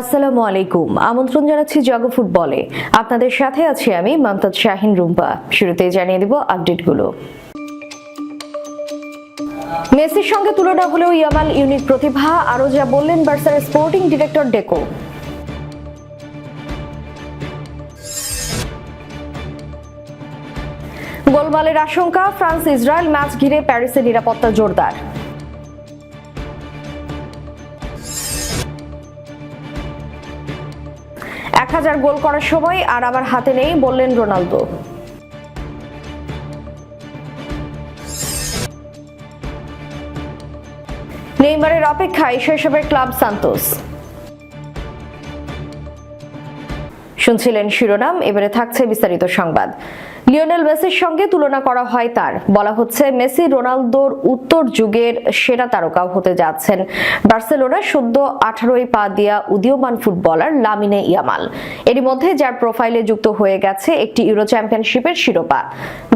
আসসালামু আলাইকুম। আমন্ত্রণ জানাচ্ছি জগ ফুটবলে। আপনাদের সাথে আছি আমি মমতাজ শাহিন রুম্পা। শুরুতে জানিয়ে দিব আপডেটগুলো। মেসির সঙ্গে তুলনা হলেও ইয়ামাল ইউনিক প্রতিভা। আরও যা বললেন বার্সার স্পোর্টিং ডিরেক্টর ডেকো। গোলমালের আশঙ্কা, ফ্রান্স, ইসরায়েল ম্যাচ ঘিরে প্যারিসের নিরাপত্তা জোরদার। হাজার গোল করার সময় আর আবার হাতে নেই বললেন রোনালদো। নেইমারের অপেক্ষায় শৈশবের ক্লাব সান্তোস। শুনছিলেন শিরোনাম, এবারে থাকছে বিস্তারিত সংবাদ। লিওনেল মেসির সঙ্গে তুলনা করা হয় তার। বলা হচ্ছে, মেসি রোনালদোর উত্তর যুগের সেরা তারকাও হতে যাচ্ছেন। বার্সেলোনার সদ্য আঠারোই পা দিয়া উদীয়মান ফুটবলার লামিনে ইয়ামাল। এরই মধ্যে যার প্রোফাইলে যুক্ত হয়ে গেছে একটি ইউরো চ্যাম্পিয়নশিপের শিরোপা।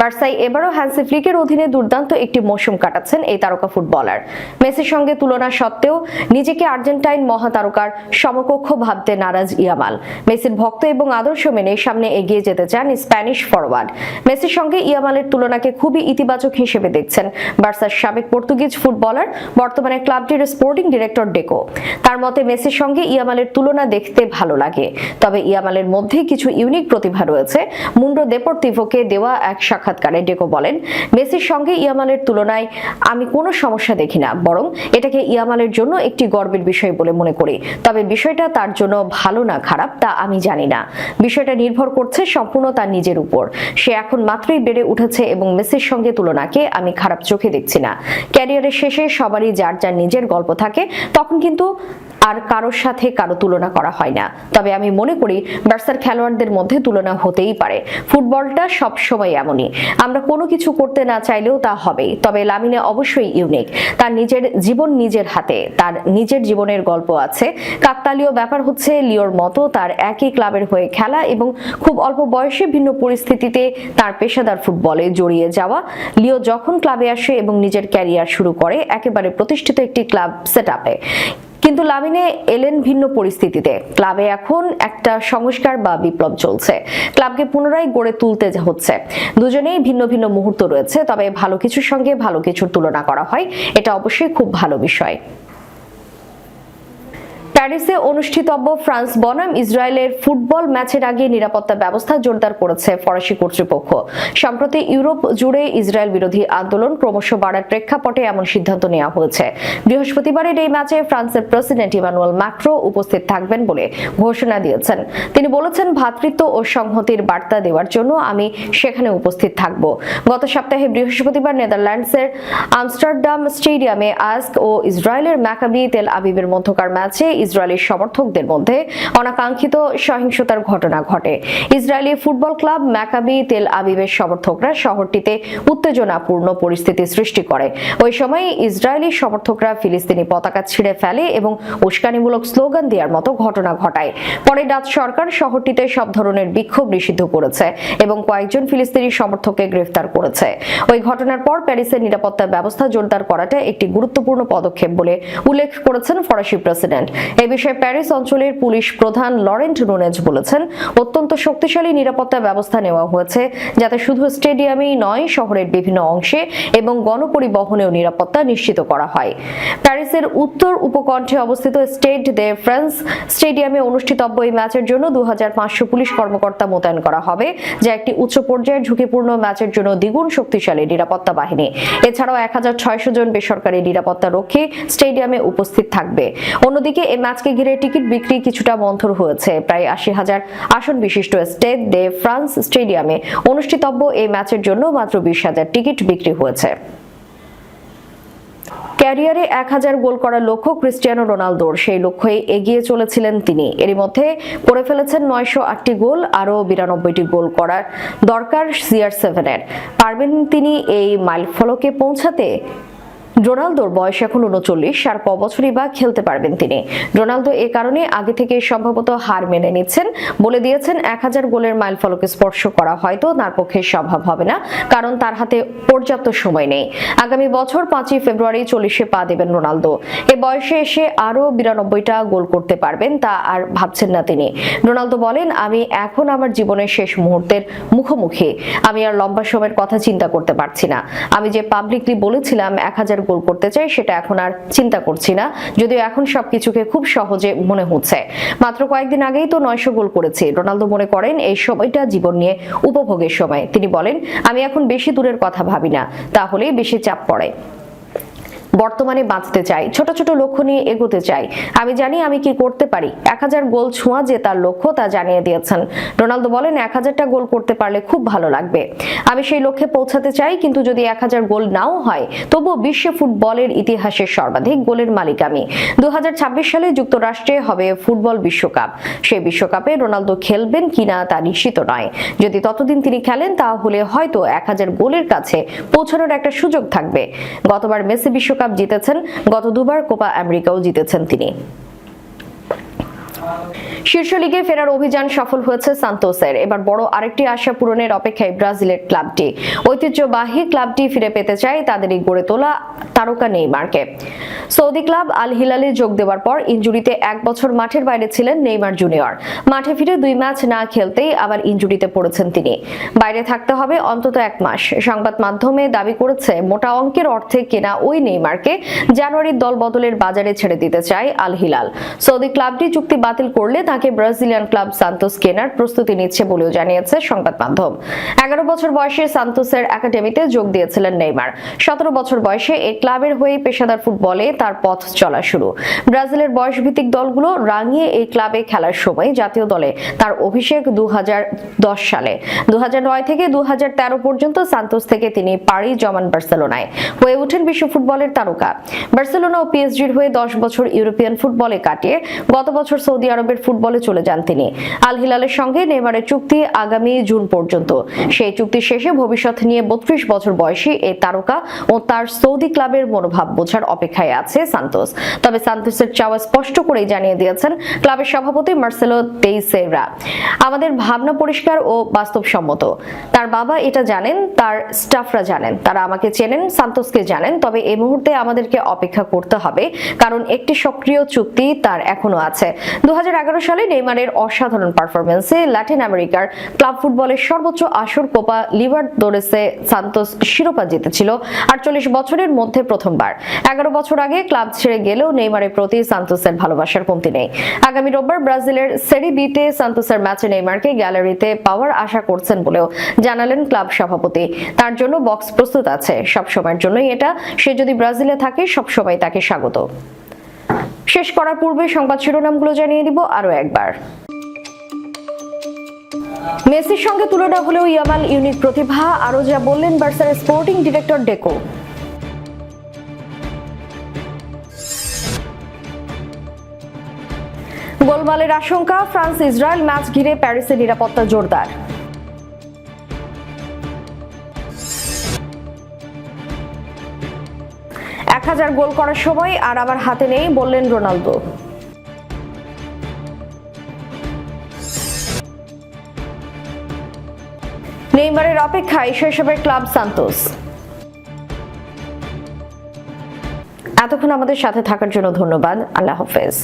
বার্সাই এবারও হ্যান্সি ফ্লিকের অধীনে দুর্দান্ত একটি মৌসুম কাটাচ্ছেন এই তারকা ফুটবলার। মেসির সঙ্গে তুলনা সত্ত্বেও নিজেকে আর্জেন্টাইন মহাতারকার সমকক্ষ ভাবতে নারাজ ইয়ামাল। মেসির ভক্ত এবং আদর্শ মেনে সামনে এগিয়ে যেতে চান স্প্যানিশ ফরওয়ার্ড মেসির সঙ্গে ইয়ামালের তুলনাকে খুবই ইতিবাচক হিসেবে দেখছেন বার্সার সাবেক পর্তুগিজ ফুটবলার, বর্তমানে ক্লাবটির স্পোর্টিং ডিরেক্টর ডেকো। তার মতে, মেসির সঙ্গে ইয়ামালের তুলনা দেখতে ভালো লাগে। তবে ইয়ামালের মধ্যে কিছু ইউনিক প্রতিভা রয়েছে। মুন্ডো দেপোর্তিভোকে দেওয়া এক সাক্ষাৎকারে ডেকো বলেন, মেসির সঙ্গে ইয়ামালের তুলনায় আমি কোনো সমস্যা দেখি না, বরং এটাকে ইয়ামালের জন্য একটি গর্বের বিষয় বলে মনে করি। তবে বিষয়টা তার জন্য ভালো না খারাপ তা আমি জানি না। বিষয়টা নির্ভর করছে সম্পূর্ণ তার নিজের উপর। সে এখন মাত্রই বেড়ে উঠেছে এবং মেসির সঙ্গে তুলনাকে আমি খারাপ চোখে দেখছি না। ক্যারিয়ারের শেষে সবারই যার যার নিজের গল্প থাকে, তখন কিন্তু আর কারোর সাথে কারও তুলনা করা হয় না। তবে আমি মনে করি, বার্সার খেলোয়াড়দের মধ্যে তুলনা হতেই পারে। ফুটবলটা সব সময় এমনই। আমরা কোনো কিছু করতে না চাইলেও তা হবেই। তবে লামিনে অবশ্যই ইউনিক। তার নিজের জীবন নিজের হাতে। তার নিজের জীবনের গল্প আছে। কাকতালীয় ব্যাপার হচ্ছে, লিওর মতো তার একই ক্লাবের হয়ে খেলা এবং খুব অল্প বয়সে ভিন্ন পরিস্থিতিতে তার পেশাদার ফুটবলে জড়িয়ে যাওয়া। লিও যখন ক্লাবে আসে এবং নিজের ক্যারিয়ার শুরু করে, একেবারে প্রতিষ্ঠিত একটি ক্লাব সেট কিন্তু লামিনে এলেন ভিন্ন পরিস্থিতিতে। ক্লাবে এখন একটা সংস্কার বা বিপ্লব চলছে। ক্লাবকে পুনরায় গড়ে তুলতে হচ্ছে। দুজনেই ভিন্ন ভিন্ন মুহূর্ত রয়েছে, তবে ভালো কিছুর সঙ্গে ভালো কিছুর তুলনা করা হয়। এটা অবশ্যই খুব ভালো বিষয়। প্যারিসে অনুষ্ঠিতব্য ফ্রান্স বনাম ইসরায়েলের ফুটবল ম্যাচের আগে নিরাপত্তা ব্যবস্থা জোরদার করেছে ফরাসি কর্তৃপক্ষ। সম্প্রতি ইউরোপ জুড়ে ইসরায়েল বিরোধী আন্দোলন ক্রমশ বাড়ার প্রেক্ষাপটে এমন সিদ্ধান্ত নেওয়া হয়েছে। বৃহস্পতিবারের এই ম্যাচে ফ্রান্সের প্রেসিডেন্ট ইমানুয়েল ম্যাক্রো উপস্থিত থাকবেন বলে ঘোষণা দিয়েছেন। তিনি বলেছেন ভ্রাতৃত্ব ও সংহতির বার্তা দেওয়ার জন্য আমি সেখানে উপস্থিত থাকব। গত সপ্তাহে বৃহস্পতিবার নেদারল্যান্ডসের আমস্টারডাম স্টেডিয়ামে আস্ক ও ইসরায়েলের ম্যাকাবি তেল আবিবের মধ্যকার ম্যাচে ইসরায়েলি সমর্থকদের মধ্যে অনাকাঙ্ক্ষিত সহিংসতার ঘটনা ঘটে। ইসরায়েলি ফুটবল ক্লাব ম্যাকাবি তেল আবিবের সমর্থকরা শহরটিতে উত্তেজনাপূর্ণ পরিস্থিতি সৃষ্টি করে। ওই সময় ইসরায়েলি সমর্থকরা ফিলিস্তিনি পতাকা ছিঁড়ে ফেলে এবং উস্কানিমূলক স্লোগান দেওয়ার মতো ঘটনা ঘটায়। পরে ডাচ সরকার শহরটিতে সব ধরনের বিক্ষোভ নিষিদ্ধ করেছে এবং কয়েকজন ফিলিস্তিনি সমর্থককে গ্রেফতার করেছে। ওই ঘটনার পর প্যারিসের নিরাপত্তা ব্যবস্থা জোরদার করাটা একটি গুরুত্বপূর্ণ পদক্ষেপ বলে উল্লেখ করেছেন ফরাসি প্রেসিডেন্ট। এ বিষয়ে প্যারিস অঞ্চলের পুলিশ প্রধান লরেন্ট নুনেজ বলেছেন, অত্যন্ত শক্তিশালী নিরাপত্তা ব্যবস্থা নেওয়া হয়েছে, যাতে শুধু স্টেডিয়ামেই নয়, শহরের বিভিন্ন অংশে এবং গণপরিবহনেও নিরাপত্তা নিশ্চিত করা হয়। প্যারিসের উত্তর উপকণ্ঠে অবস্থিত স্টেট দে ফ্রান্স স্টেডিয়ামে অনুষ্ঠিতব্য এই ম্যাচের জন্য দু হাজার পাঁচশো পুলিশ কর্মকর্তা মোতায়েন করা হবে, যা একটি উচ্চ পর্যায়ের ঝুঁকিপূর্ণ ম্যাচের জন্য দ্বিগুণ শক্তিশালী নিরাপত্তা বাহিনী। এছাড়াও এক হাজার ছয়শো জন বেসরকারি নিরাপত্তা রক্ষী স্টেডিয়ামে উপস্থিত থাকবে। অন্যদিকে এই ম্যাচকে ঘিরে টিকিট বিক্রি কিছুটা মন্থর হয়েছে। প্রায় আশি হাজার আসন বিশিষ্ট স্টেট দে ফ্রান্স স্টেডিয়ামে অনুষ্ঠিতব্য এই ম্যাচের জন্য মাত্র বিশ হাজার টিকিট বিক্রি হয়েছে। ক্যারিয়ারে এক হাজার গোল করার লক্ষ্য ক্রিস্টিয়ানো রোনালদোর। সেই লক্ষ্যে এগিয়ে চলেছিলেন তিনি। এরই মধ্যে করে ফেলেছেন নয়শো আটটি গোল, আরও বিরানব্বইটি গোল করার দরকার সিআর সেভেনের। পারবেন তিনি এই মাইল ফলকে পৌঁছাতে? রোনালদোর বয়স এখন উনচল্লিশ, আর ক বছরই বা খেলতে পারবেন তিনি। রোনালদো এ কারণে আগে থেকে সম্ভবত হার মেনে নিচ্ছেন। বলে দিয়েছেন, এক হাজার গোলের মাইল ফলকে স্পর্শ করা হয়তো তার পক্ষে সম্ভব হবে না, কারণ তার হাতে পর্যাপ্ত সময় নেই। আগামী বছর পাঁচই ফেব্রুয়ারি চল্লিশে পা দেবেন রোনালদো। এ বয়সে এসে আরও বিরানব্বইটা গোল করতে পারবেন তা আর ভাবছেন না তিনি। রোনালদো বলেন, আমি এখন আমার জীবনের শেষ মুহূর্তের মুখোমুখি। আমি আর লম্বা সময়ের কথা চিন্তা করতে পারছি না। আমি যে পাবলিকলি বলেছিলাম, এক হাজার গোল করতে চাই, সেটা এখন আর চিন্তা করছি না। যদিও এখন সবকিছুকে খুব সহজে মনে হচ্ছে। মাত্র কয়েকদিন আগেই তো নয়শো গোল করেছে। রোনালদো মনে করেন, এই সময়টা জীবন নিয়ে উপভোগের সময়। তিনি বলেন, আমি এখন বেশি দূরের কথা ভাবি না। তাহলেই বেশি চাপ পড়ে। বর্তমানে বাঁচতে চাই। ছোট ছোট লক্ষ্য নিয়ে এগোতে চাই। আমি জানি আমি কি করতে পারি। এক হাজার গোল ছোঁয়া যে তার লক্ষ্য তা জানিয়ে দিয়েছেন। রোনালদো বলেন, এক হাজারটা গোল করতে পারলে খুব ভালো লাগবে। আমি সেই লক্ষ্যে পৌঁছাতে চাই, কিন্তু যদি এক হাজার গোল নাও হয়, তবুও বিশ্ব ফুটবলের ইতিহাসের সর্বাধিক গোলের মালিক আমি দু হাজার ছাব্বিশ সালে যুক্তরাষ্ট্রে হবে ফুটবল বিশ্বকাপ। সেই বিশ্বকাপে রোনালদো খেলবেন কিনা তা নিশ্চিত নয়। যদি ততদিন তিনি খেলেন, তাহলে হয়তো এক হাজার গোলের কাছে পৌঁছানোর একটা সুযোগ থাকবে। গতবার মেসি বিশ্বকাপ জিতেছেন। গত দুবার কোপা আমেরিকাও জিতেছেন তিনি। শীর্ষ লিগে ফেরার অভিযান সফল হয়েছে সান্তোসের। এবার বড় আরেকটি আশা পূরণের অপেক্ষায় ব্রাজিলের ক্লাবটি। ঐতিহ্যবাহী ক্লাবটি ফিরে পেতে চায় তাদেরই গড়ে তোলা তারকা নেইমারকে। সৌদি ক্লাব আল হিলালে যোগ দেওয়ার পর ইনজুরিতে এক বছর মাঠের বাইরে ছিলেন নেইমার জুনিয়র। মাঠে ফিরে দুই ম্যাচ না খেলতেই আবার ইনজুরিতে পড়েছেন তিনি। বাইরে থাকতে হবে অন্তত এক মাস। সংবাদ মাধ্যমে দাবি করেছে, মোটা অঙ্কের অর্থে কেনা ওই নেইমারকে জানুয়ারির দল বদলের বাজারে ছেড়ে দিতে চায় আল হিলাল। সৌদি ক্লাবটি চুক্তি বাতিল করলে তাকে ব্রাজিলিয়ান ক্লাব সান্তোস কেনার প্রস্তুতি নিচ্ছে বলেও জানিয়েছে সংবাদ মাধ্যম। এগারো বছর বয়সে সান্তোসের একাডেমিতে যোগ দিয়েছিলেন নেইমার। সতেরো বছর বয়সে এই ক্লাবের হয়ে পেশাদার ফুটবলে তার পথ চলা শুরু। ব্রাজিলের বয়সভিত্তিক দলগুলো রাঙিয়ে এই ক্লাবে খেলার সময় জাতীয় দলে তার অভিষেক দু হাজার দশ সালে। দু হাজার নয় থেকে দু হাজার তেরো পর্যন্ত সান্তোস থেকে তিনি পাড়ি জমান বার্সেলোনায়। হয়ে ওঠেন বিশ্ব ফুটবলের তারকা। বার্সেলোনা ও পিএসজির হয়ে দশ বছর ইউরোপিয়ান ফুটবলে কাটিয়ে গত বছর সৌদি আরবের ফুটবলে চলে যান তিনি। আল হিলালের সঙ্গে নেইমারের চুক্তি আগামী জুন পর্যন্ত। সেই চুক্তি শেষে ভবিষ্যৎ নিয়ে বত্রিশ বছর বয়সী এই তারকা ও তার সৌদি ক্লাবের মনোভাব বোঝার অপেক্ষায় আছে সান্তোস। তবে সান্তোসের চাওয়া স্পষ্ট করেই জানিয়ে দিয়েছেন ক্লাবের সভাপতি মার্সেলো তেইসেরা আমাদের ভাবনা পরিষ্কার ও বাস্তবসম্মত। তার বাবা এটা জানেন, তার স্টাফরা জানেন, তারা আমাকে চেনেন, সান্তোসকে জানেন, তবে এই মুহূর্তে আমাদেরকে অপেক্ষা করতে হবে, কারণ একটি সক্রিয় চুক্তি তার এখনও আছে। দু হাজার এগারো সালে নেইমারের অসাধারণ পারফরমেন্সে ল্যাটিন আমেরিকার ক্লাব ফুটবলের সর্বোচ্চ আসর কোপা লিভার দোরেসে সান্তোস শিরোপা জিতেছিল। আটচল্লিশ বছরের মধ্যে প্রথমবার। এগারো বছর আগে ক্লাব ছেড়ে গেলেও নেইমারের প্রতি সান্তোসের ভালোবাসার কমতি নেই। আগামী রোববার ব্রাজিলের সেরি বিতে সান্তোসের ম্যাচে নেইমারকে গ্যালারিতে পাওয়ার আশা করছেন বলেও জানালেন ক্লাব সভাপতি। তার জন্য বক্স প্রস্তুত আছে। সব সময়ের জন্যই এটা। সে যদি ব্রাজিলে থাকে, সবসময় তাকে স্বাগত। শেষ করার পূর্বে সংবাদ শিরোনামগুলো জানিয়ে দিব আরও একবার। মেসির সঙ্গে তুলনা হলেও ইয়ামাল ইউনিক প্রতিভা আরও যা বললেন বার্সার স্পোর্টিং ডিরেক্টর ডেকো। গোলমালের আশঙ্কা, ফ্রান্স, ইসরায়েল ম্যাচ ঘিরে প্যারিসের নিরাপত্তা জোরদার। হাজার গোল করার সময় আর আবার হাতে নেই বললেন রোনালদো। নেইমারের অপেক্ষায় শৈশবের ক্লাব সান্তোস। এতক্ষণ আমাদের সাথে থাকার জন্য ধন্যবাদ। আল্লাহ হাফেজ।